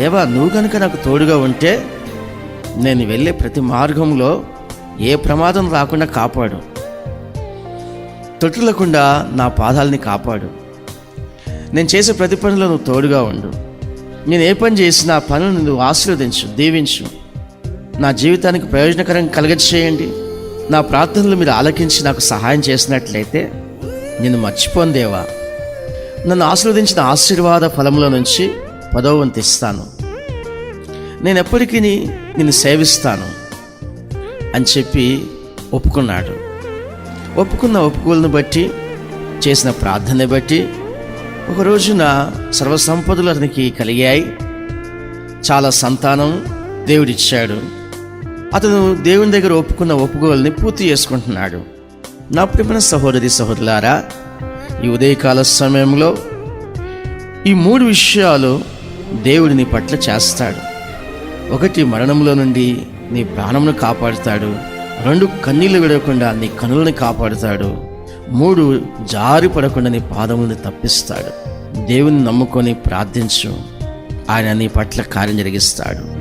దేవా నువ్వు కనుక నాకు తోడుగా ఉంటే నేను వెళ్ళే ప్రతి మార్గంలో ఏ ప్రమాదం రాకుండా కాపాడు. తొట్టులకుండా నా పాదాలని కాపాడు. నేను చేసే ప్రతి పనిలో నువ్వు తోడుగా ఉండు. నేను ఏ పని చేసినా ఆ పనులను నువ్వు ఆశీర్వదించు దీవించు. నా జీవితానికి ప్రయోజనకరం కలగచేయండి నా ప్రార్థనలు మీరు ఆలకించి నాకు సహాయం చేసినట్లయితే నేను మర్చిపోను దేవా. నన్ను ఆశీర్వదించిన ఆశీర్వాద ఫలంలో నుంచి పదవ వంతు ఇస్తాను. నేను ఎప్పటికీ నిన్ను సేవిస్తాను అని చెప్పి ఒప్పుకున్నాడు. ఒప్పుకున్న ఒప్పుకోలను బట్టి చేసిన ప్రార్థనని బట్టి ఒక రోజున సర్వసంపదలు అతనికి కలిగాయి. చాలా సంతానం దేవుడిచ్చాడు. అతను దేవుని దగ్గర ఒప్పుకున్న ఒప్పుకోలని పూర్తి చేసుకుంటున్నాడు. నా ప్రియమైన సహోదరి సహోదరులారా ఈ ఉదయకాల సమయంలో ఈ మూడు విషయాలు దేవుడు నీ పట్ల చేస్తాడు. ఒకటి మరణంలో నుండి నీ ప్రాణమును కాపాడుతాడు. రెండు కన్నీళ్ళు విడవకుండా నీ కనులను కాపాడుతాడు. మూడు జారి పడకుండా నీ పాదములను తప్పిస్తాడు. దేవుని నమ్ముకొని ప్రార్థించు. ఆయన నీ పట్ల కార్యం జరిగిస్తాడు.